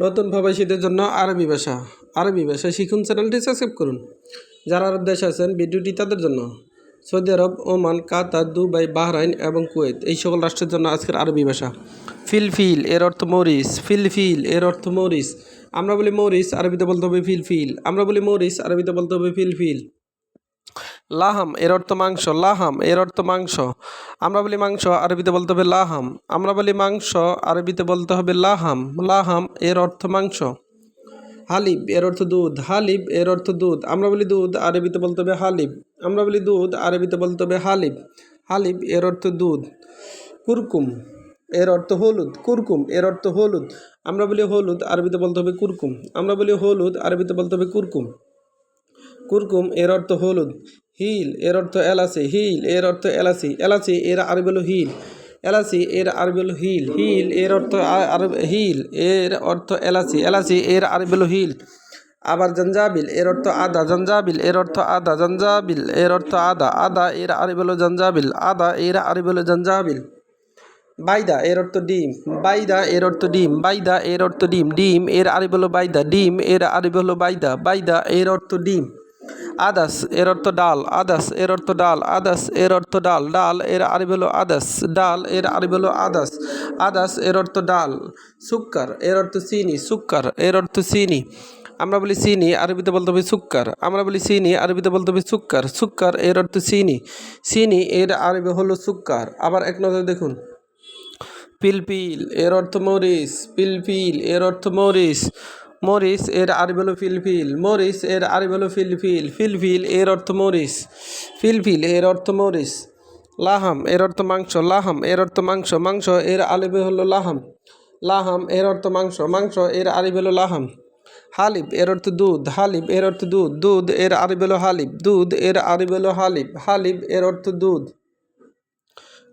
নতুন প্রবাসীদের জন্য আরবি ভাষা আরবি ভাষা শিখুন চ্যানেলটি সাবস্ক্রাইব করুন। যারা আরব দেশে আছেন, ভিডিওটি তাদের জন্য। Saudi Arab, Oman, Qatar, Dubai, Bahrain এবং কুয়েত, এই সকল রাষ্ট্রের জন্য আজকের আরবি ভাষা। ফিলফিল এর অর্থ মরিস ফিলফিল এর অর্থ মরিস। আমরা বলি মরিস, আরবিতে বলতে হবে ফিলফিল আমরা বলি মরিস, আরবিতে বলতে হবে ফিলফিল লাহাম, এর অর্থ মাংস, লাহাম, এর অর্থ মাংস। আমরা বলি মাংস, আরবিতে বলতে হবে লাহাম। আমরা বলি মাংস, আরবিতে বলতে হবে লাহাম। লাহাম, এর অর্থ মাংস। হালিব, এর অর্থ দুধ। হালিব, এর অর্থ দুধ। আমরা বলি দুধ, আরবিতে বলতে হবে হালিব। আমরা বলি দুধ, আরবিতে বলতে হবে হালিব। হালিব, এর অর্থ দুধ। কুরকুম, এর অর্থ হলুদ। কুরকুম, এর অর্থ হলুদ। আমরা বলি হলুদ, আরবিতে বলতে হবে কুরকুম। আমরা বলি হলুদ, আরবিতে বলতে হবে কুরকুম। কুরকুম, এর অর্থ হলুদ। হিল এর অর্থ এলাচি হিল এর অর্থ এলাচি এলাচি এর আরবি হলো হিল এলাচি এর আরবি হলো হিল হিল এর অর্থ হিল এর অর্থ এলাচি এলাচি এর আরবি হলো হিল আবার জঞ্জাবিল এর অর্থ আদা জঞ্জাবিল এর অর্থ আদা জঞ্জাবিল এর অর্থ আদা আদা এর আরবি হলো জঞ্জাবিল আদা এর আরবি হলো জঞ্জাবিল বাইদা এর অর্থ ডিম বাইদা এর অর্থ ডিম বাইদা এর অর্থ ডিম ডিম এর আরবি হলো বাইদা ডিম এর আরবি হলো বাইদা বাইদা এর অর্থ ডিম আদাস, এর অর্থ ডাল, আদাস, এর অর্থ ডাল, আদাস, এর অর্থ ডাল ডাল, এর আরবি হলো আদাস, ডাল, এর আরবি হলো আদাস আদাস, এর অর্থ ডাল, সুক্কার, এর অর্থ চিনি, সুক্কার, এর অর্থ চিনি, আমরা বলি চিনি, আরবিতে বলতে হবে সুক্কার, আমরা বলি চিনি, আরবিতে বলতে হবে সুক্কার সুক্কার, এর অর্থ চিনি চিনি, এর আরবি হলো সুক্কার, আবার এক নজর দেখুন, পিলপিল, এর অর্থ মরিচ, পিলপিল, এর অর্থ মরিচ মরিচ এর আরবি হলো ফিলফিল মরিচ এর আরবি হলো ফিলফিল ফিলফিল এর অর্থ মরিচ ফিলফিল এর অর্থ মরিচ লাহাম এর অর্থ মাংস, লাহাম এর অর্থ মাংস মাংস এর আরবি হলো লাহাম লাহাম এর অর্থ মাংস মাংস এর আরবি হলো লাহাম হালিব এর অর্থ দুধ হালিব এর অর্থ দুধ দুধ এর আরবি হলো হালিব দুধ এর আরবি হলো হালিব হালিব এর অর্থ দুধ,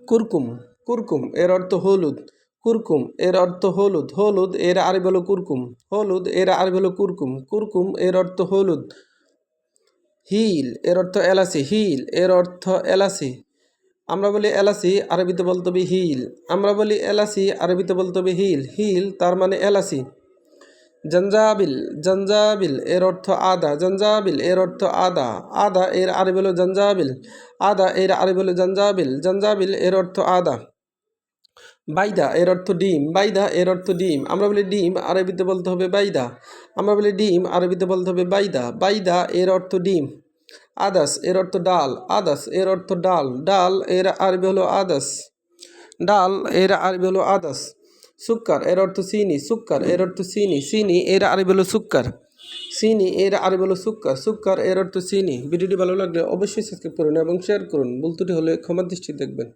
কুরকুম কুরকুম এর অর্থ হলুদ কুরকুম, এর অর্থ হলুদ। হলুদ, এর আরবি হলো কুরকুম। হলুদ, এর আরবি হলো কুরকুম। কুরকুম, এর অর্থ হলুদ। হিল, এর অর্থ এলাচি। হিল, এর অর্থ এলাচি। আমরা বলি এলাচি, আরবিতে বলতে হবে হিল। আমরা বলি এলাচি, আরবিতে বলতে হবে হিল। হিল, তার মানে এলাচি। জঞ্জাবিল জঞ্জাবিল, এর অর্থ আদা। জঞ্জাবিল, এর অর্থ আদা। আদা, এর আরবি হলো জঞ্জাবিল। আদা, এর আরবি হলো জঞ্জাবিল। জঞ্জাবিল, এর অর্থ আদা। বাইদা, এর অর্থ ডিম। বাইদা, এর অর্থ ডিম। আমরা বলি ডিম, আরবিতে বলতে হবে বাইদা। আমরা বলি ডিম, আরবিতে বলতে হবে বাইদা। বাইদা, এর অর্থ ডিম। আদাস, এর অর্থ ডাল। আদাস, এর অর্থ ডাল। ডাল, এর আরবি হলো আদাস। ডাল, এর আরবি হলো আদাস। সুক্কার, এর অর্থ চিনি। সুক্কার, এর অর্থ চিনি। চিনি, এর আরবি হলো সুক্কার। চিনি, এর আরবি হলো সুক্কার। সুক্কার, এর অর্থ চিনি। ভিডিওটি ভালো লাগলে অবশ্যই সাবস্ক্রাইব করুন এবং শেয়ার করুন। বলতুটি হলে ক্ষমা দৃষ্টি দেখবেন।